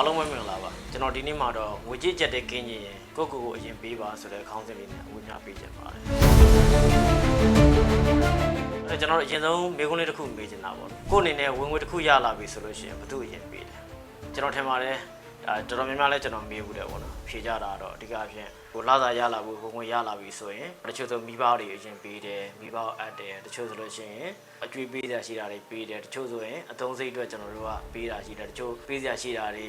အားလုံးပဲမင်္ဂလာပါကျွန်တော်ဒီနေ့မှာတော့ငွေကြေးကြက်တဲ့ကင်းကြီးရင်ကိုယ့်ကိုယ်ကိုအရင်ပေးပါဆိုတဲ့ခေါင်းစဉ်လေးနဲ့အဝညာပေးချင်ပါတယ်အဲကျွန်တော်တို့အရင်ဆုံးမေးခွန်းလေးတစ်ခုမေးချင်တာပေါ့ကိုယ့်အနေနဲ့ဝင်ငွေတစ်ခုရလာပြီဆိုလို့ရှိရင်ဘယ်သူအရင်ပေးလဲကျွန်တော်ထင်ပါတယ် ဒါတော်တော်များများလဲကျွန်တော်မေးဘူးတယ်ပေါ့နော်ဖြေကြတာတော့အဓိကအဖြစ်ကိုလာစာရလာဘူးဝင်ငွေရလာပြီဆိုရင်တချို့ဆိုမိဘတွေအရင်ပေးတယ်မိဘကိုအပ်တယ်တချို့ဆိုလို့ရှိရင်အကျွေးပေးစရာရှိတာတွေပေးတယ်တချို့ဆိုရင်အသုံးစိတ်အတွက်ကျွန်တော်တို့ကပေးတာရှိတယ်တချို့ပေးစရာရှိတာတွေ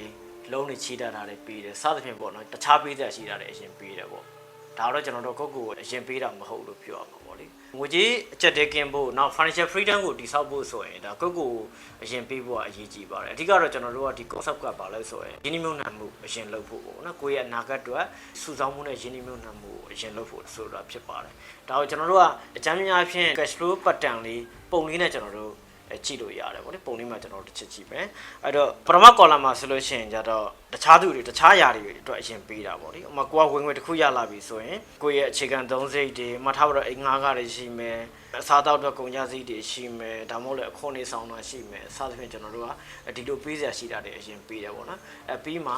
လုံးတွေချီးတတ်တာတွေပေးတယ်စသဖြင့်ပေါ့နော်တခြားပေးစရာရှိတာတွေအရင်ပေးတယ်ပေါ့ ဒါတော့ကျွန်တော်တို့ကိုယ့်ကိုယ်ကိုအရင်ပေးတာမဟုတ်လို့ပြောရမှာပေါ့လေငွေကြီးအချက်တည်းကင်းဖို့နောက် financial freedom ကိုတည်ဆောက်ဖို့ဆိုရင်ဒါကိုယ့်ကိုယ်ကိုအရင်ပေးဖို့ကအရေးကြီးပါတယ်အဓိကတော့ကျွန်တော်တို့ကဒီ concept ကပါလဲဆိုရင်ယင်းနှမြုံနှံမှုအရင်လုပ်ဖို့ပေါ့နော်ကိုယ့်ရဲ့အနာဂတ်အတွက်စုဆောင်းမှုနဲ့ယင်းနှမြုံနှံမှုကိုအရင်လုပ်ဖို့ဆိုတာဖြစ်ပါတယ်ဒါကိုကျွန်တော်တို့ကအကြမ်းများအဖြစ် cash flow pattern လေးပုံလေးနဲ့ကျွန်တော်တို့ အဲကြည့်လို့ရတယ်ဗောလေပုံလေးမှာကျွန်တော်တို့တစ်ချက်ကြည့်မယ်အဲ့တော့ပထမ column မှာဆိုလို့ရှိရင်ကြတော့တခြားသူတွေတခြားຢာတွေအတွက်အရင်ပေးတာဗောလေဥပမာကိုကဝင်ငွေတစ်ခုရလာပြီဆိုရင်ကိုယ့်ရဲ့အခြေခံသုံးစိတ်တွေမှတ်ထားပါတော့အိမ်ငါးကားတွေရှိမယ်အစားတောက်အတွက်ကုန်ကြစိတ်တွေရှိမယ်ဒါမှမဟုတ်လည်းအခွန်နေဆောင်တာရှိမယ်အစားသဖြင့်ကျွန်တော်တို့ကဒီလိုပေးစရာရှိတာတွေအရင်ပေးတယ်ဗောနော်အဲပြီးမှ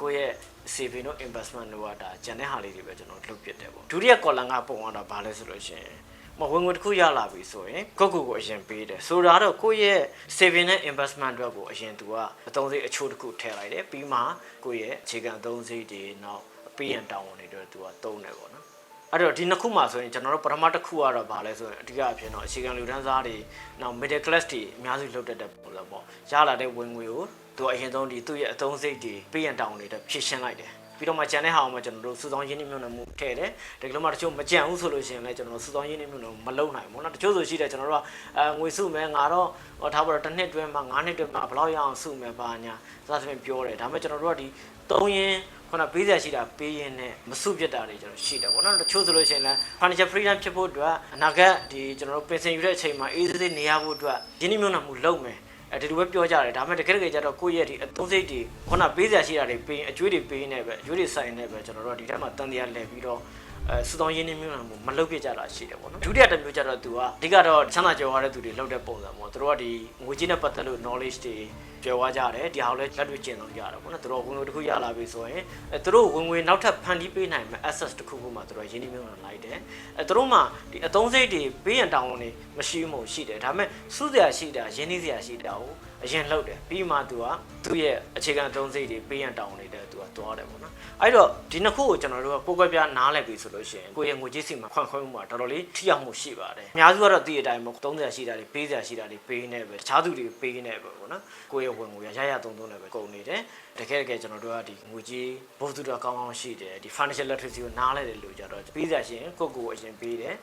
ကိုယ့်ရဲ့ saving တို့ investment တို့ကဒါကျန်တဲ့ဟာလေးတွေပဲကျွန်တော်လုပ်ပြတယ်ဗောဒုတိယ column ကပုံကတော့ဘာလဲဆိုလို့ရှိရင် မဝင်ငွေတစ်ခုရလာပြီဆိုရင်ကိုယ့်ကိုယ်ကိုအရင်ပေးတယ်ဆိုတော့တော့ကိုယ့်ရဲ့ saving နဲ့ investment အတွက်ကိုအရင်သူကအသုံးစိတ်အချိုးတစ်ခုထည့်လိုက်တယ်ပြီးမှကိုယ့်ရဲ့အခြေခံအသုံးစိတ်တွေနောက်ပေးရန်တောင်းဝန်တွေအတွက်သူကသုံးတယ်ပေါ့နော်အဲ့တော့ဒီနှစ်ခုမှာဆိုရင်ကျွန်တော်တို့ပထမတစ်ခုကတော့ဗာလဲဆိုရင်အဓိကအဖြစ်တော့အခြေခံလူတန်းစားတွေနောက် middle class တွေအများစုလုပ်တတ်တဲ့ပုံစံပေါ့ရလာတဲ့ဝင်ငွေကိုသူကအရင်ဆုံးဒီသူ့ရဲ့အသုံးစိတ်တွေပေးရန်တောင်းဝန်တွေအတွက်ဖြည့်ရှင်းလိုက်တယ် ပြီးတော့မှကြံတဲ့ဟာအောင်မှကျွန်တော်တို့စုဆောင်းရင်းနှီးမြှုပ်နှံမှုထည့်တယ်တကယ်လို့မှတချို့မကြံဘူးဆိုလို့ရှိရင်လည်းကျွန်တော်တို့စုဆောင်းရင်းနှီးမြှုပ်နှံမှုမလုပ်နိုင်ဘူးเนาะတချို့ဆိုရှိတယ်ကျွန်တော်တို့ကအဲငွေစုမယ်ငါတော့ဟောထားပါတော့တစ်နှစ်တွင်းမှာ9နှစ်တွင်းမှာဘယ်လောက်ရအောင်စုမယ်ပါညာစသဖြင့်ပြောတယ်ဒါပေမဲ့ကျွန်တော်တို့ကဒီ3ရင်းခုနပေးစရာရှိတာပေးရင်းနဲ့မစုပြတ်တာတွေကျွန်တော်ရှိတယ်ပေါ့နော်တချို့ဆိုလို့ရှိရင်လည်း financial freedom ဖြစ်ဖို့အတွက်အနာဂတ်ဒီကျွန်တော်တို့ပင်စင်ယူတဲ့အချိန်မှာအေးစေးစေးနေရဖို့အတွက်ရင်းနှီးမြှုပ်နှံမှုလုပ်မယ် အဲဒီလိုပဲပြောကြတယ်ဒါပေမဲ့တကယ်တကယ်ကျတော့ကိုယ့်ရဲ့ဒီအသုံးစိတ်တွေခုနပေးစရာရှိတာတွေပေးရင်အကျွေးတွေပေးနေပဲအကျွေးတွေဆိုင်နေပဲကျွန်တော်တို့ကဒီထဲမှာတန်တရားလဲပြီးတော့ အဲစုဆောင်ရင်းနှီးမြှုပ်နှံမှုမလုပ်ပြကြတာရှိတယ်ပေါ့နော်ဒုတိယတစ်မျိုးကျတော့သူကအဓိကတော့ချမ်းသာကြွယ်ဝတဲ့သူတွေလုပ်တဲ့ပုံစံပေါ့သူတို့ကဒီငွေကြေးနဲ့ပတ်သက်လို့ knowledge တွေကြွယ်ဝကြတယ်ဒီဟာကိုလည်းလက်တွေ့ကျင့်သုံးကြတယ်ပေါ့နော်သူတို့ဝင်ငွေတစ်ခုရလာပြီဆိုရင်အဲသူတို့ဝင်ငွေနောက်ထပ်ဖန်တီးပေးနိုင်မဲ့ access တစ်ခုခုမှသူတို့ရင်းနှီးမြှုပ်နှံလိုက်တယ်အဲသူတို့မှဒီအသုံးစိတ်တွေပေးရန်တောင်းဝန်တွေမရှိမှရှိတယ်ဒါပေမဲ့စုစရာရှိတာရင်းနှီးစရာရှိတာကို အရင်လှုပ်တယ်ပြီးမှသူကသူ့ရဲ့အခြေခံအသုံးစိတ်တွေပေးရန်တောင်းဝန်တွေသူကသွားတယ်ပေါ့နော်အဲ့တော့ဒီနှစ်ခုကိုကျွန်တော်တို့ကကိုယ်ကွက်ပြားနားလည်ပြီဆိုလို့ရှိရင်ကိုယ့်ရဲ့ငွေကြေးစီမှာခွန့်ခွဲမှုမှာတော်တော်လေးထိရောက်မှုရှိပါတယ်အများစုကတော့ဒီအတိုင်းပေါ့30ရှိတာတွေပေးစရာရှိတာတွေပေးနေပဲတခြားသူတွေပေးနေပဲပေါ့နော်ကိုယ့်ရဲ့ဝင်ငွေရရသုံးသုံးလည်းပဲကုန်နေတယ်တကယ်တကယ်ကျွန်တော်တို့ကဒီငွေကြေးဘုသူတော်ကောင်းကောင်းရှိတယ်ဒီ financial literacy ကိုနားလည်တယ်လို့ကြတော့ပေးစရာရှိရင်ကိုယ့်ကိုယ်အရင်ပေးတယ်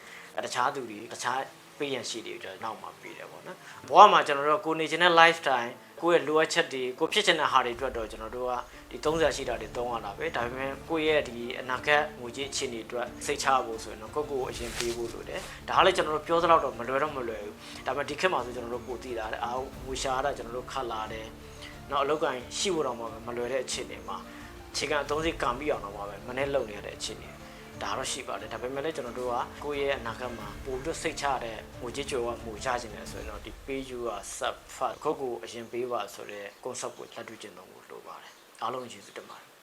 တခြားသူတွေတခြား ပေးရန်ရှိတယ်ကျွန်တော်နောက်မှပေးတယ်ပေါ့နော်ဘဝမှာကျွန်တော်တို့ကိုနေချင်တဲ့ lifestyle ကိုယ့်ရဲ့လိုအပ်ချက်တွေကိုဖြစ်ချင်တဲ့ဟာတွေအတွက်တော့ကျွန်တော်တို့ကဒီ30ရှိတာတွေသုံးရတာပဲဒါပေမဲ့ကိုယ့်ရဲ့ဒီအနာဂတ်ငွေကြေးအခြေအနေအတွက်စိတ်ချဖို့ဆိုရင်တော့ကိုယ့်ကိုယ်အရင်ပေးဖို့လိုတယ်ဒါကလည်းကျွန်တော်တို့ပြောသလောက်တော့မလွယ်တော့မလွယ်ဘူးဒါပေမဲ့ဒီခေတ်မှာဆိုကျွန်တော်တို့ပိုသိတာတဲ့အာငွေရှာရတာကျွန်တော်တို့ခတ်လာတယ်နောက်အလုပ်ကိုင်းရှိဖို့တော့မလွယ်တဲ့အခြေအနေမှာခြေခံအသုံးစိတ်ကံပြီးအောင်တော့ပဲမနေ့လုံနေရတဲ့အခြေအနေ ဒါတော့ရှိပါတယ်ဒါပေမဲ့လည်းကျွန်တော်တို့ကကိုယ့်ရဲ့အနာဂတ်မှာပို့ပြီးစိတ်ချတဲ့ငွေကြေးကြွယ်ဝမှုရခြင်းလဲဆိုရင်တော့ဒီ pay you are sub fat ကိုယ့်ကိုအရင်ပေးပါဆိုတဲ့ concept ကိုလက်တွေ့ကျင့်သုံးဖို့လိုပါတယ်အားလုံးကျေးဇူးတင်ပါတယ်